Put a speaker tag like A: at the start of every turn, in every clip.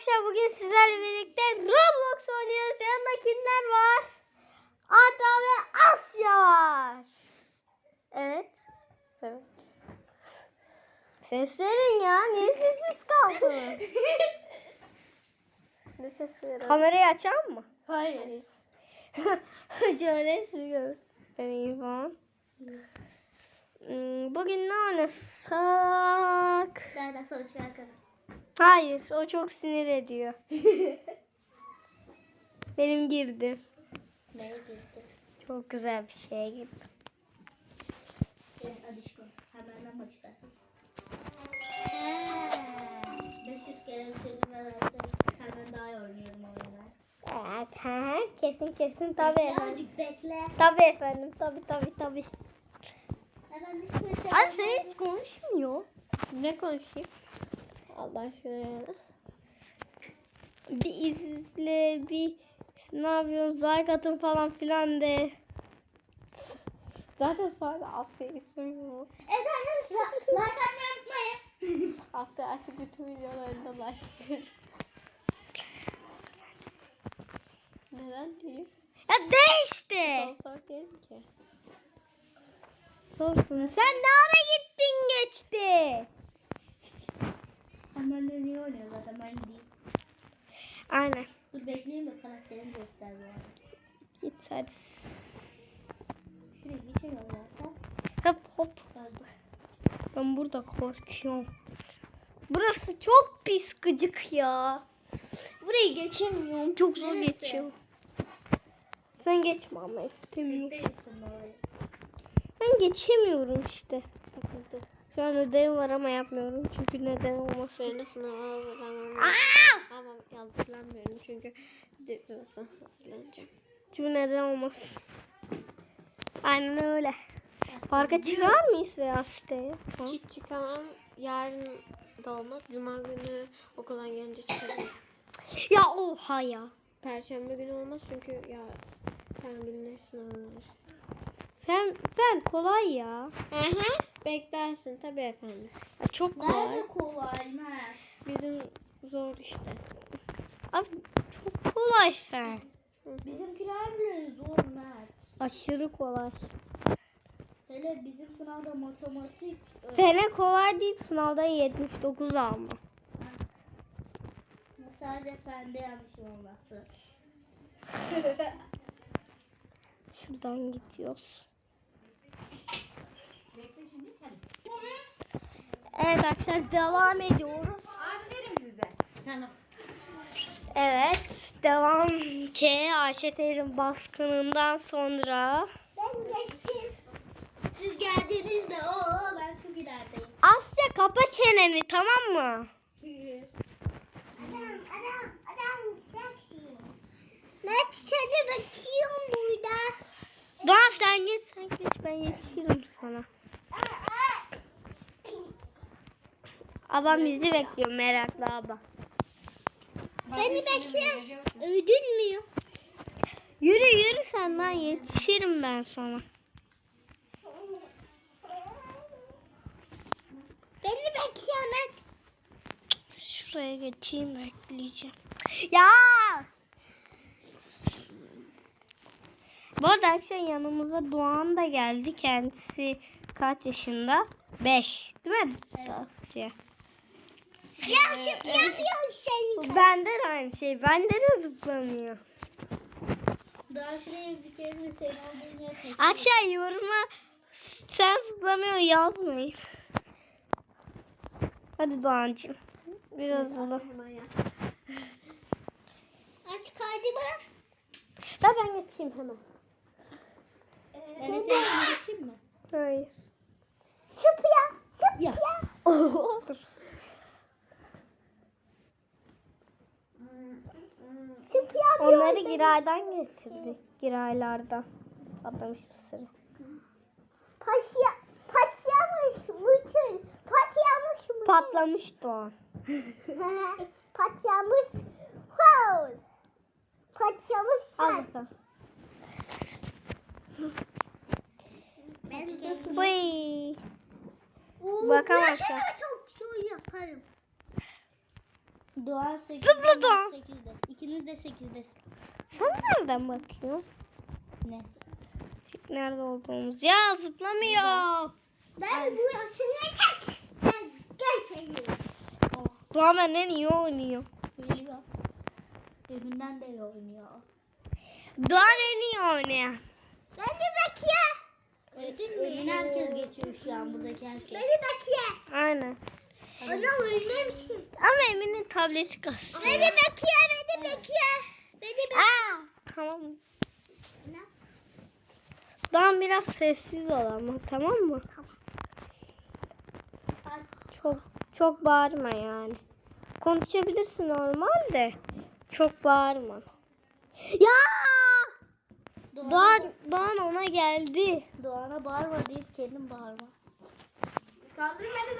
A: arkadaşlar bugün sizlerle birlikte Roblox oynuyoruz. Yanında kimler var? Ada ve Asya var. Evet. Evet. Ses verin ya. Niye sessiz kaldınız? ne ses verin? Kamerayı açalım mı?
B: Hayır.
A: Şöyle göstereyim falan. Hmm, Bugün ne oynasak?
B: Nereden sonra çıkar kazan.
A: Hayır, o çok sinir ediyor. Benim girdi.
B: Neye girdi?
A: Çok güzel bir şeye girdi.
B: Evet Adişko. Hemen bak istersen. 500 kere bitirdim nedense. Senden daha iyi oynuyorum oyunlar.
A: Evet, ha, kesin kesin tabii efendim.
B: Birazcık bekle.
A: Tabii efendim, tabii tabii tabii.
B: Hemen hiçbir şey
A: Ay sen hiç konuşmuyor. Ne konuşayım?
B: Allah aşkına.
A: Bir izle, bir ne yapıyorsun, like atın falan filan de. Zaten sadece Asya istemiyor.
B: Evet arkadaşlar. Like atmayı unutmayın.
A: Asya artık bütün videolarında like verir. Neden değil? Ya de işte.
B: Sponsor değil ki.
A: Sorsun. Sen ne ara gittin geçti?
B: Benden niye zaten ben gideyim.
A: Aynen.
B: Dur bekleyeyim de karakterimi göster yani.
A: Git hadi.
B: Şuraya geçemiyorum zaten.
A: Hop hop.
B: Geldim.
A: Ben burada korkuyorum. Burası çok pis gıcık ya. Burayı geçemiyorum. Çok zor
B: Neresi?
A: geçiyorum. Sen geçme ama istemiyorum.
B: Bekleyin.
A: Ben geçemiyorum işte. Şu an ödevim var ama yapmıyorum. Çünkü neden olmasın.
C: Ben de sınava hazırlanmam. Ama hazırlanmıyorum çünkü birazdan hazırlanacağım.
A: Çünkü neden olmasın. Aynen öyle. Parka çıkar mıyız veya siteye? Ha?
C: Hiç çıkamam. Yarın da olmaz. Cuma günü okuldan gelince çıkarım.
A: Ya oha ya.
C: Perşembe günü olmaz çünkü ya fen günleri sınavım var.
A: Fen, fen kolay ya.
C: Hı hı. Beklersin tabii efendim.
A: ya çok kolay.
B: Nerede kolay Mert?
C: Bizim zor işte.
A: Abi çok kolay fen.
B: Bizimkiler bile zor Mert.
A: Aşırı kolay.
B: Hele bizim sınavda matematik
A: Fene kolay deyip sınavdan 79 alma.
B: sadece fende yanlışım olması.
A: Şuradan gidiyoruz. Evet arkadaşlar devam ediyoruz.
B: Tamam.
A: Evet devam ki Ayşe teyzenin baskınından sonra
B: Ben geçtim. Siz geldiğinizde o ben çok ilerideyim.
A: Asya kapa çeneni tamam mı?
B: Adam adam adam seksi. Mert sana bakıyorum burada.
A: Doğan sen geç sen geç ben yetişirim sana. Abam bizi bekliyor meraklı abla.
B: Beni bekle. Öldün mü?
A: Yürü yürü sen lan yetişirim ben sana.
B: Beni bekle Mert.
A: Şuraya geçeyim bekleyeceğim. Ya! Bu arada akşam yanımıza Doğan da geldi. Kendisi kaç yaşında? 5 değil mi? Asya.
B: Ya zıplamıyorum seni.
A: Bende de aynı şey. Bende de zıplamıyor.
B: Daha şuraya bir kere de senin olduğun yer çek.
A: Akşam yoruma sen zıplamıyor yazmayın. Hadi Doğancığım. Biraz hızlı.
B: Aç kaydı bana.
A: Da ben geçeyim hemen.
B: Yani senin geçeyim mi?
A: Hayır.
B: Şıp ya. Şıp ya.
A: Dur.
B: Şıp ya.
A: Onları Giray'dan getirdik. Giraylardan. Patlamış mısırı.
B: Paşa. Paçamış. Bütün. Paçamış mı?
A: Patlamış Doğan.
B: Paçamış. Wow. Paçamış
A: Al bakalım. Bakamazsın.
B: çok soğuk yaparım.
D: Doğan 8'de.
A: Zıpla Doğan.
D: 8'de. İkiniz de 8'desin.
A: Sen nereden bakıyorsun?
D: Ne?
A: Nerede olduğumuz? Ya zıplamıyor.
D: Ben bu yaşını tak. Ben geçeyim. Oh.
A: Doğan benden iyi oynuyor.
D: Biliyor. Evinden de iyi oynuyor.
A: Doğan en iyi oynayan.
D: Beni bekle. Evet, önüne herkes geçiyor şu an buradaki herkes. Beni bekle.
A: Aynen.
D: Ana ölmemişsin.
A: Ama Emin'in tableti kasıyor.
D: Beni bekle, beni bekle. Beni bekle.
A: Aa, tamam. Doğan biraz sessiz ol ama tamam mı? Çok çok bağırma yani. Konuşabilirsin normal de. Çok bağırma. Ya! Doğan, Doğan ona geldi.
D: Doğan'a bağırma deyip kendin bağırma.
C: Kaldır beni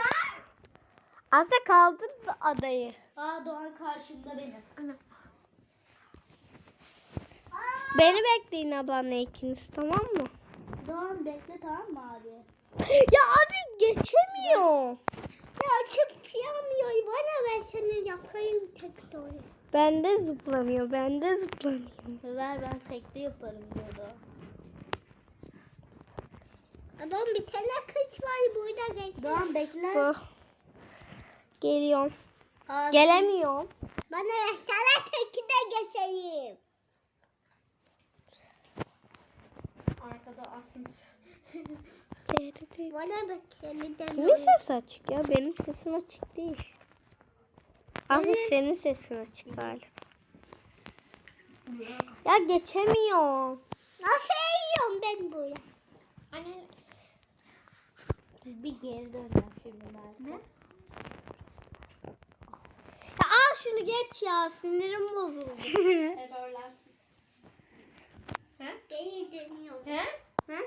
C: lan.
A: Asya kaldırdı adayı.
D: Aa Doğan karşımda benim.
A: Beni bekleyin ablanla ikiniz tamam mı?
D: Doğan bekle tamam mı abi?
A: Ya abi geçemiyor.
D: Ya çıp yapmıyor. Bana ver seni yapayım tek doğru.
A: Bende zıplamıyor. Bende zıplamıyor.
D: Ver ben tekte yaparım diyordu. Adam bir tane kız var burada bekle. Doğan bekle.
A: Dur. Geliyorum.
D: Abi,
A: Gelemiyorum.
D: Bana ver sana tekte geçeyim. Arkada asmış. Bana bakayım bir tane.
A: Kimin sesi açık ya? Benim sesim açık değil. Abi senin sesin açık galiba. Ya geçemiyorum.
D: Nasıl yiyorum ben böyle?
C: Anne
D: Bir geri döneceğim şimdi ben. Ne?
A: Al şunu geç ya. Sinirim bozuldu.
C: terörlersin. He?
D: Geri dönüyorum.
C: He?
A: Hı?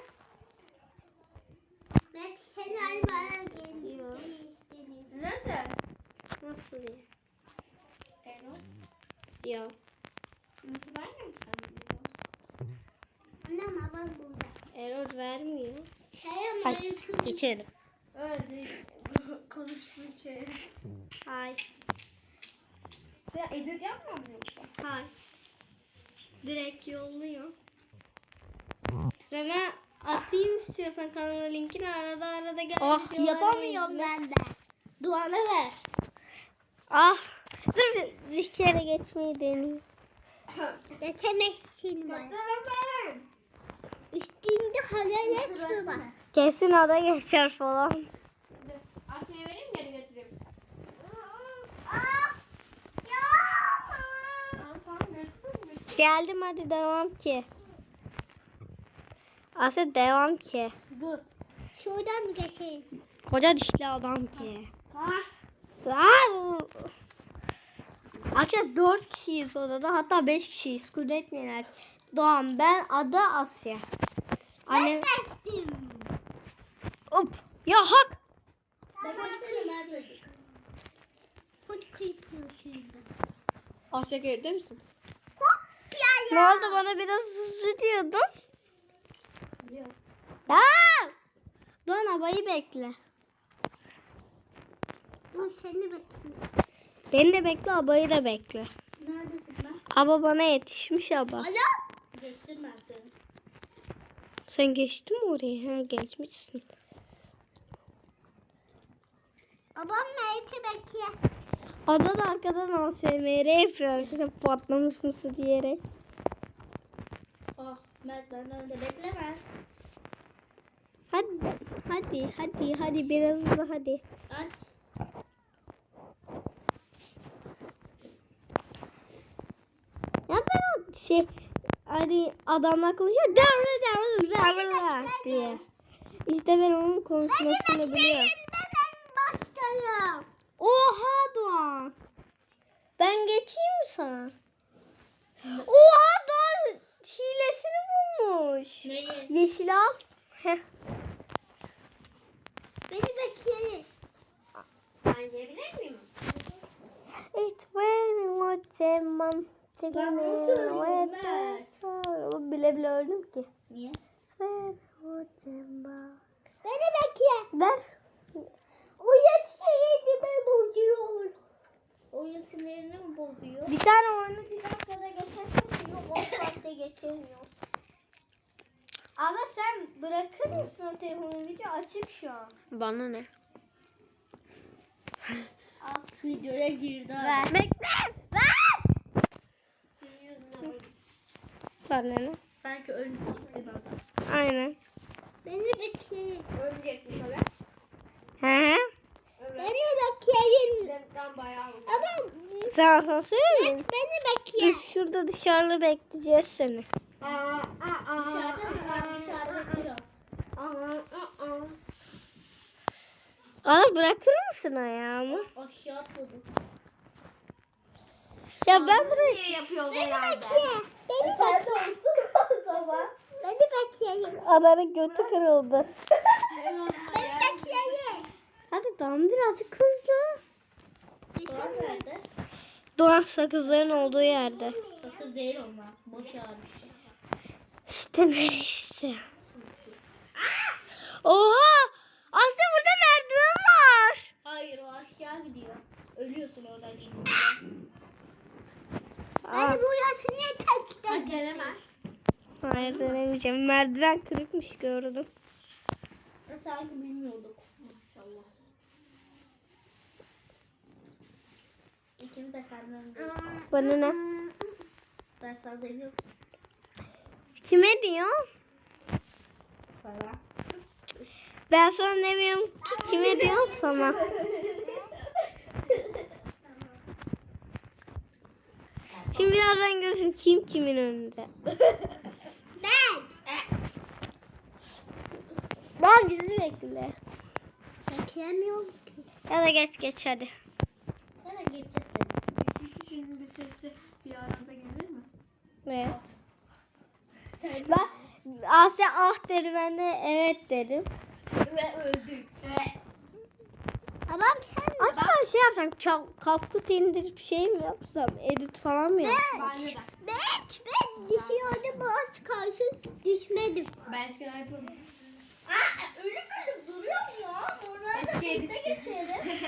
D: Ben sen bana geliyor.
C: Nerede?
A: Nasıl ya?
C: Erol.
A: Ya.
C: Nasıl vermiyor musun?
D: Annem babam burada.
A: Error vermiyor.
D: Hayır
A: Hadi geçelim.
C: Evet. Konuştuğu şey.
A: Hay.
C: Ya edit yapmıyor musun yoksa?
A: Hay. Direkt yolluyor. Sana atayım istiyorsan kanala linkini arada arada gel.
D: Oh yapamıyorum
A: izle.
D: ben de. Duana ver.
A: Ah. Dur bir- bir kere geçmeyi deneyeyim.
D: Geçemezsin bana. Üstünde hararet mi var?
A: Kesin ada geçer falan.
C: Asya'ya vereyim mi geri götüreyim? Tamam tamam götürürüm.
A: Geldim hadi devam ki. Asıl devam ki.
D: Dur. Şuradan geçeyim.
A: Koca dişli adam ki.
D: Ha?
A: Sağ Arkadaşlar 4 kişiyiz odada hatta 5 kişiyiz. Kudret etmeyin Doğan ben Ada Asya. Annem
D: Geçtim.
A: hop ya hak.
D: Ben.
C: Asya geride misin?
A: Ne
D: ya
A: oldu bana biraz hızlı diyordun?
D: ya.
A: Ya. Doğan abayı bekle.
D: Dur seni bakayım.
A: Beni de bekle abayı da bekle.
D: Neredesin ben?
A: Aba bana yetişmiş aba.
D: Alo. Geçtim ben seni.
A: Sen geçtin mi oraya? Ha geçmişsin.
D: Babam Mert'i bekle.
A: Ada da arkadan ASMR yapıyor arkadaşlar patlamış mısır diyerek.
D: Oh Mert benden önce bekleme.
A: Hadi hadi hadi hadi biraz hızlı hadi.
D: Aç.
A: Ya ben o şey hani adamlar konuşuyor devre devre devre diye. İşte ben onun konuşmasını biliyorum.
D: Ben en baştayım.
A: Oha Doğan. Ben geçeyim mi sana? Oha Doğan hilesini bulmuş.
D: Neyi?
A: Yeşil al. Heh.
D: Beni bekleyin.
C: Ben yiyebilir miyim?
A: It's very much emam.
D: Ben nasıl ölüyorum ben?
A: Bile bile öldüm ki.
D: Niye?
A: It's very much emam.
D: Beni bekle.
A: Ver.
D: Oyun sinirimi bozuyor. Oyun sinirini
C: Bir tane oyunu bir dakikada geçerken yok 10 saatte geçemiyor. Ama sen bırakır mısın o telefonu video açık şu an.
A: Bana ne?
C: Al.
B: Videoya girdi.
C: Ver. Bekle. Ver.
A: Bana ne?
B: Sanki ölecektin ama.
A: Aynen.
B: Beni bekleyin.
C: Ölecek mi kadar?
A: He he.
B: Beni bekleyin.
C: Zevkten bayağı oldu.
A: Sen asansör mü?
B: beni bekleyin.
A: Biz şurada dışarıda bekleyeceğiz seni.
C: Aa, aa, aa,
B: Dışarıda mı var? Dışarıda biraz.
C: aa, aa, aa.
A: Ana bırakır mısın ayağımı?
B: Aşağı atladım.
A: Ya ben burayı...
C: Niye yapıyoruz
B: Beni bekle. Beni bekle. Beni bekleyin.
A: Ananın götü kırıldı.
B: Beni bekleyin.
A: Hadi tamam birazcık hızlı.
B: Doğan nerede?
A: Doğan sakızların olduğu yerde.
B: Sakız değil onlar. Boş ağrısı.
A: İşte neresi? Oha! Asya burada merdiven var.
B: Hayır o aşağı gidiyor. Ölüyorsun oradan gidince.
A: Aa,
B: bu yaşını tek
C: Hadi deneme.
A: hayır denemeyeceğim. Merdiven kırıkmış gördüm.
B: Sanki bilmiyorduk. İkimiz de.
A: Bana ne?
B: Ben sana demiyorum.
A: Kime diyor?
B: Sana.
A: Ben sana demiyorum ki kime diyor sana. Şimdi birazdan görürsün kim kimin önünde.
B: Ben.
A: Ben bizi bekle.
B: Beklemiyorum ki.
A: Ya da geç geç hadi.
B: Nereye geçeceğiz
C: kişinin bir sesi bir arada gelir mi?
A: Evet.
B: Sen
A: Ben Asya ah dedi ben de evet dedim.
B: ve öldük. Ama sen
A: Acaba şey yapsam ka- kapkut indirip şey mi yapsam edit falan mı yapsam?
C: De.
B: Ben, ben düşüyordum az kalsın düşmedim.
C: Ben eskiden yapıyordum.
B: Aa, ölüm ölüm duruyorum ya. Normalde
C: Eski
B: tekte
C: editçi.
B: geçerim.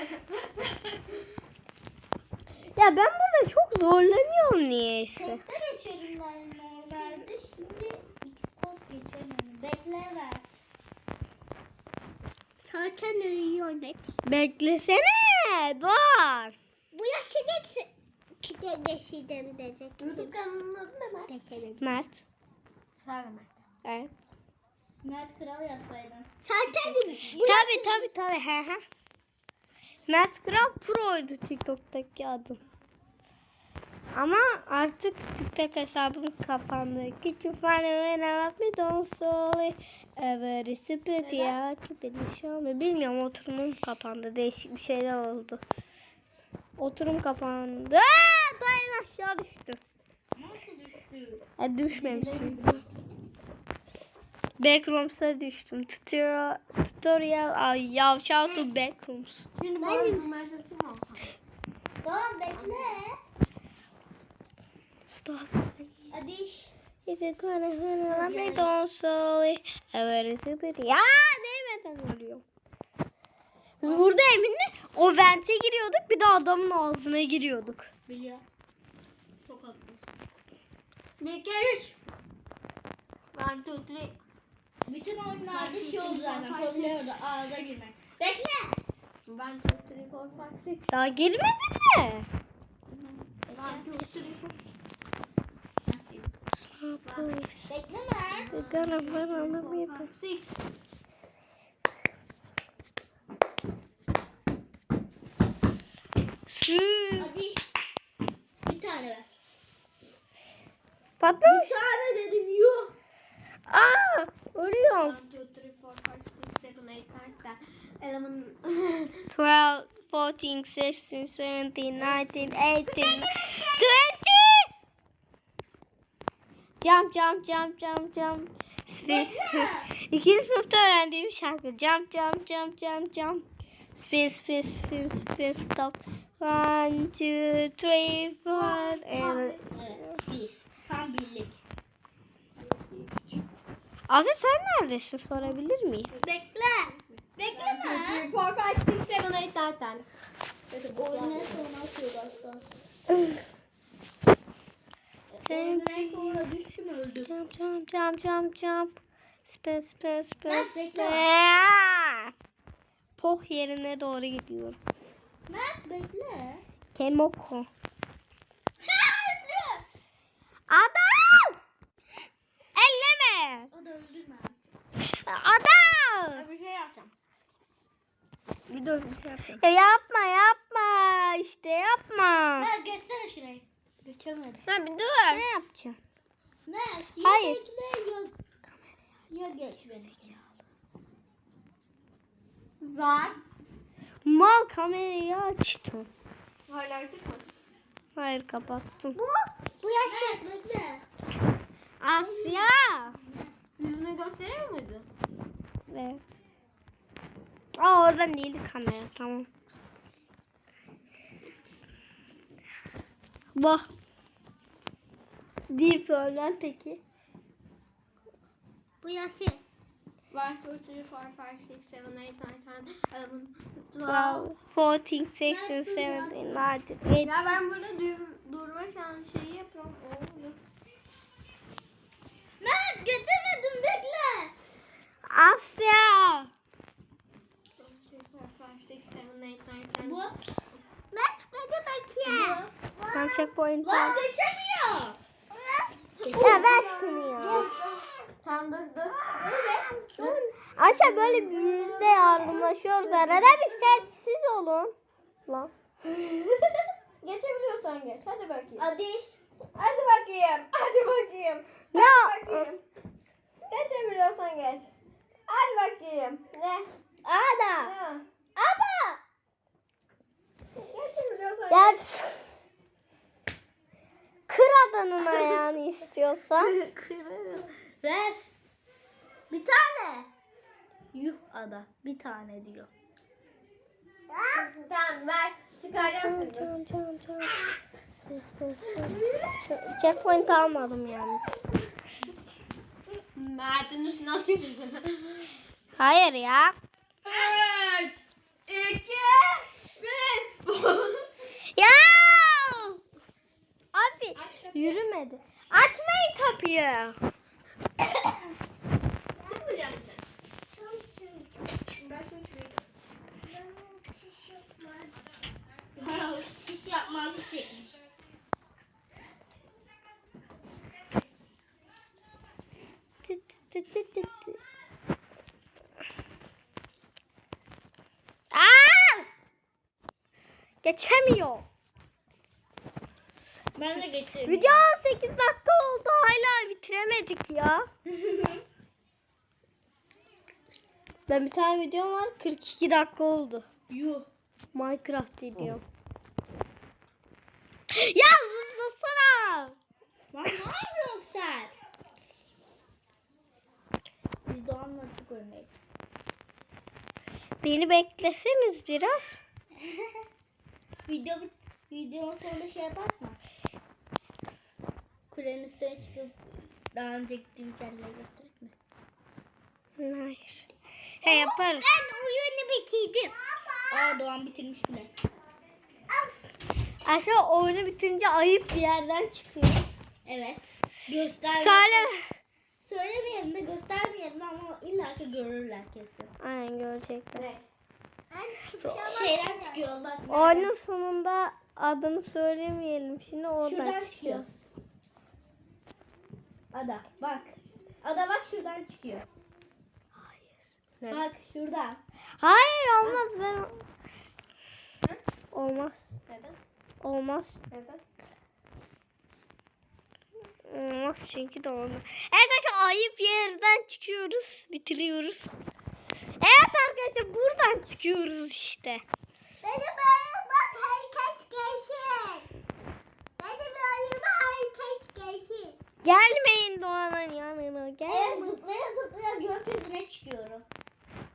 A: Ya ben burada çok zorlanıyorum niyeyse.
B: Tekte geçerim ben normalde. Şimdi Xbox geçemedim. Bekle ver. Zaten uyuyor net.
A: Beklesene Doğan.
B: Bu yaşını kide geçirdim dedi.
C: YouTube kanalının adı ne Mert?
B: Geçemedim.
A: Mert.
C: Sarı Mert.
A: Evet.
B: Mert Kral yazsaydın. Zaten
A: Tabi tabi tabi he he. Mert Kral Pro'ydu TikTok'taki adım. Ama artık TikTok hesabım kapandı. Kütüphane ve ne donsoli. Evet, split ya ki beni Bilmiyorum oturumum kapandı. Değişik bir şeyler oldu. Oturum kapandı. Aa, dayan aşağı düştü.
B: Nasıl düştü?
A: E, düşmemişim. Backrooms'a düştüm. Tutorial, tutorial ay, yavşağı to backrooms.
C: Şimdi bulmaya çalışayım mı olsam?
B: Tamam bekle.
A: Stop.
B: Hadi iş.
A: Is it gonna hurt me don't sorry. Evet, super. Ya değmeden ölüyorum. Biz burada Emin'le o vente giriyorduk bir de adamın ağzına giriyorduk.
B: Biliyorum.
C: Çok haklısın. Üç. One, two, three.
B: Bütün oyunlarda
C: Ben
B: şey oldu zaten.
C: ben
B: Koruyordu ağza girmek. Bekle.
C: Four, five, six.
A: Daha girmedi mi?
C: One, two, three, four.
A: Please.
B: Bekle Mert.
A: You're gonna run on me.
C: Six.
A: Su.
B: Hadi iş. Bir tane ver.
A: Patlamış.
B: Bir tane dedim yok.
A: Aa, ölüyorum.
C: One, two, three, four, five, six, seven, eight, nine, ten, eleven.
A: 12, 14, 16, 17, 19, 18, 20. Jump, jump, jump, jump, jump. Space. İkinci sınıfta öğrendiğim şarkı. Jump, jump, jump, jump, jump. Spin, spin, spin, spin, stop. One, two, three, four. And...
B: Evet. Tam birlik.
A: Azra sen neredesin sorabilir miyim?
B: Bekle. Bekle
C: One, two,
B: Mert.
C: three, four, five, six, seven, eight, nine, ten.
B: Oyunu sonra atıyor başta.
A: Jump jump jump jump. Spin spin spin spin.
B: bekle.
A: Poh yerine doğru gidiyorum.
B: Mert bekle.
A: Kemoko. Adam! Elleme!
B: O da öldürme.
A: Adam!
B: Bir şey yapacağım.
A: Bir dur bir şey yapacağım. Ya yapma yapma işte yapma.
B: Mert geçsene şurayı. Geçemedim.
A: Ha bir dur. Ne yapacağım?
B: Mert
A: Hayır.
B: ya. Ya geç beni.
C: Zar.
A: Mal kamerayı açtım.
C: Hala açık mı?
A: Hayır kapattım.
B: Bu? Bu yaşı. Mert bekle.
A: Asya.
C: Yüzünü gösteriyor muydu?
A: Evet. Aa oradan değildi kamera tamam. Bak. Deep oradan peki.
B: Bu yaşı.
C: 1, 2, 3, 4, 5, 6, 7, 8, 9, 11, 12.
A: 12, 14, 16, 17, 18.
C: Ya ben burada düğüm, durma şan şeyi yapıyorum. Oldu.
B: Mert geçemedim bekle.
A: Asya.
C: 1, 2, 3, 4, 5, 6, 7, 8, 9, 10.
B: Bu. Mert beni bekle.
A: Ben checkpoint
B: Lan geçemiyor.
A: Ya ver şunu ya.
C: Tamam dur dur.
A: Ayşe böyle birbirimizle yardımlaşıyoruz arada bir sessiz olun. Lan.
C: Geçebiliyorsan geç. Hadi bakayım.
B: Hadi.
C: Hadi bakayım. Hadi bakayım.
A: Ne?
C: Bakayım. Geçebiliyorsan geç. Hadi bakayım. Ne?
B: Ada.
C: Ne?
B: Ada.
C: Geçebiliyorsan geç.
A: Kır adanın ayağını istiyorsan.
B: Ver. Bir tane. Yuh ada. Bir tane diyor.
C: Tamam ver. Çıkaracağım.
A: Space, space, space. Checkpoint almadım yalnız.
C: Mert'in üstüne atayım?
A: Hayır ya.
C: 3, 2, 1.
A: Ya! Abi yürümedi. Açmayın kapıyı.
C: Çıkmayacak mısın? Ben
B: Hiç çekmiş.
A: Geçemiyor.
B: Ben de geçeyim.
A: Video 8 dakika oldu hala bitiremedik ya. Ben bir tane videom var 42 dakika oldu.
B: Yuh.
A: Minecraft videom. Ya zıplasana.
B: Lan ne yapıyorsun sen? Biz Doğan'la çok öndeyiz.
A: Beni bekleseniz biraz.
B: Video videonun sonunda şey yapak mı? Kulenin üstüne çıkıp daha önce gittiğimiz yerleri gösterip mi?
A: Hayır. He yaparız.
B: Ben oyunu bitirdim. Aa Doğan bitirmiş bile.
A: Aşağı oyunu bitirince ayıp bir yerden çıkıyor.
B: Evet. Göster.
A: Söyle.
B: Söylemeyelim de göstermeyelim de ama illa ki görürler kesin.
A: Aynen görecekler.
C: Ne?
B: Şeyden çıkıyor bak.
A: Oyunun sonunda adını söylemeyelim. Şimdi oradan
B: Şuradan
A: çıkıyor.
B: çıkıyoruz. Ada bak. Ada bak şuradan çıkıyoruz.
A: Ne?
B: Bak şuradan.
A: Hayır olmaz ben. Olmaz.
C: Neden?
A: Olmaz.
C: Neden?
A: Olmaz çünkü de olmaz. Evet arkadaşlar ayıp yerden çıkıyoruz. Bitiriyoruz. Evet arkadaşlar buradan çıkıyoruz işte.
B: Benim oyun bak herkes gelsin. Benim oyuma herkes gelsin.
A: Gelmeyin Doğan'ın yanına.
B: Evet
A: Gel.
B: zıplaya zıplaya gökyüzüne çıkıyorum.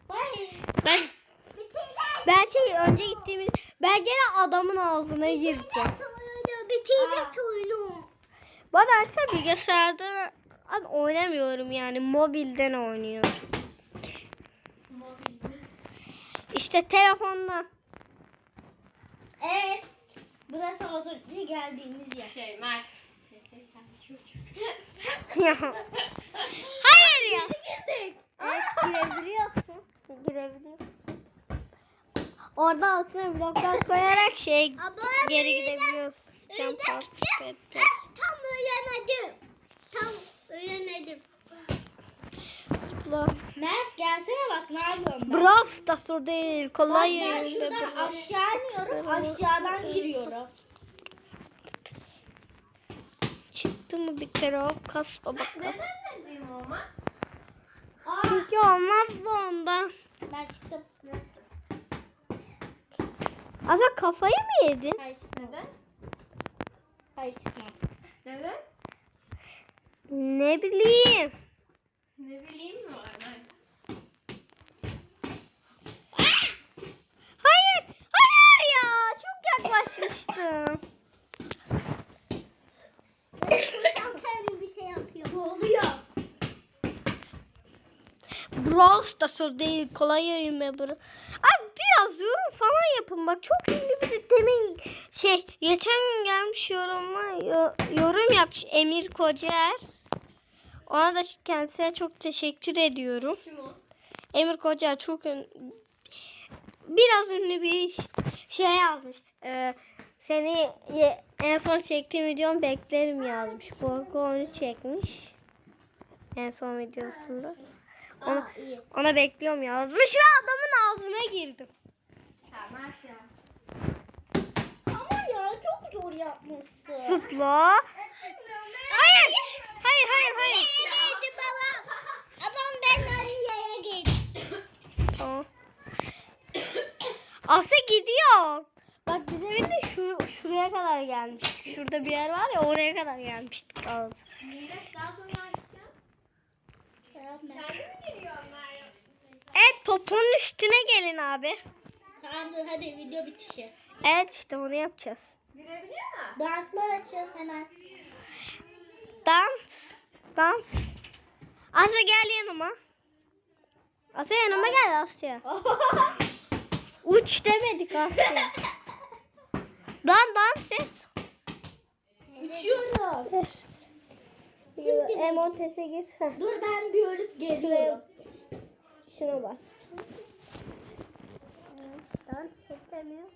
B: Bye.
A: Ben ben şey önce gittiğimiz ben gene adamın ağzına gireceğim.
B: Oyunu bitirdim oyunu.
A: Bana açsa bilgisayarda ben oynamıyorum yani mobilden oynuyorum. İşte telefonla.
B: Evet. Burası az önce geldiğimiz yer.
C: Şey Mert.
A: Hayır ya.
B: Girdik.
A: Evet girebiliyorsun. Girebiliyorsun. Orada altına bloklar koyarak şey
C: Abla
A: geri gidebiliyorsun. Step.
C: Tam öğrenemedim. Tam öğrenemedim.
A: Zıpla.
B: Mert gelsene bak ne yapıyorum ben.
A: Brawl Stars değil. Kolay
B: ben
A: yerinde.
B: şuradan
A: Brawl.
B: aşağı iniyorum. Aşağıdan giriyorum.
A: Çıktı mı bir kere o kaspa bakalım.
C: Neden dediğim olmaz?
B: Aa,
A: Çünkü olmaz da ondan.
B: ben çıktım.
A: Asa kafayı mı yedin?
B: Hayır.
C: Neden?
B: Hayır çıkmadı.
C: Neden?
A: Ne bileyim.
C: Ne bileyim mi var Mert?
A: Hayır. Hayır ya. Çok yaklaşmıştım.
C: Aferin bir şey yapıyor.
B: Ne oluyor?
A: Brawl Stars değil. Kolay yayınma bro. Abi biraz yorum falan yapın. Bak çok ünlü biri demin şey geçen gün gelmiş yorumla yo- yorum yapmış Emir Kocaer. Ona da kendisine çok teşekkür ediyorum.
C: Kim o?
A: Emir Kocaer çok ün- biraz ünlü bir şey yazmış. Ee, seni en son çektiğim videomu beklerim yazmış. Korku onu çekmiş. En son videosunda. Onu,
B: Aa, iyi.
A: ona bekliyorum yazmış ve adamın ağzına girdim.
C: Ya.
B: Ama ya çok zor yapmışsın.
A: Zıpla. Hayır. Hayır hayır hayır.
C: Neydi baba? Adam ben Aliye'ye gittim.
A: Tamam. Asya gidiyor. Bak biz evinde şu, şuraya kadar gelmiştik. Şurada bir yer var ya oraya kadar gelmiştik az.
C: Millet daha sonra
A: Evet topun üstüne gelin abi.
B: Tamam dur hadi video bitişi.
A: Evet işte onu yapacağız.
C: Girebiliyor mu?
B: Danslar açın hemen.
A: Dans. Dans. Asya gel yanıma. Asya yanıma gel Asya. Uç demedik Asya. Dan dans et.
B: Uçuyorum.
A: Şimdi Emontes'e gir.
B: Dur ben bir ölüp geliyorum.
A: Şuna bas.
B: Dans edemiyor.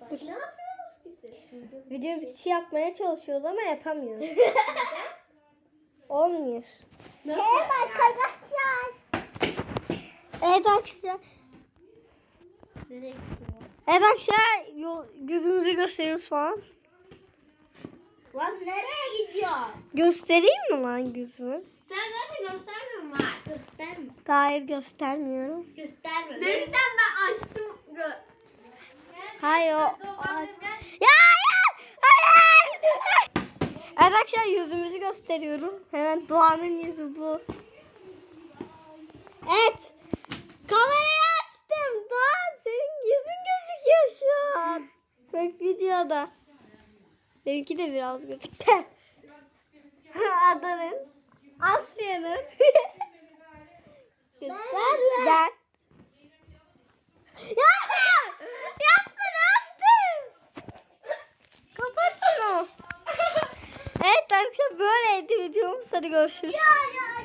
C: Ne yapıyorsunuz ki siz?
A: Video bitişi yapmaya çalışıyoruz ama yapamıyoruz. Olmuyor.
C: Nasıl?
B: arkadaşlar.
A: Evet arkadaşlar.
B: Nereye gittin?
A: Evet arkadaşlar yol, yüzümüzü gösteriyoruz falan.
B: Lan nereye gidiyor?
A: Göstereyim mi lan yüzümü?
C: Sen zaten göstermiyor musun Mert?
B: Gösterme.
A: Hayır göstermiyorum.
B: Gösterme.
C: Denizden ben açtım. Gö
A: Hayır o. aç- Ya hayır! Hayır! Arkadaşlar yüzümüzü gösteriyorum. Hemen Doğan'ın yüzü bu. Evet. Kamerayı açtım. Doğan senin yüzün gözüküyor şu an. Bak videoda. Benimki de biraz gözüktü. Adanın. Asya'nın. Göster ben. Yapma! Yapma ne yaptın? Kapat şunu. Evet arkadaşlar böyleydi videomuz. Hadi görüşürüz.
C: ya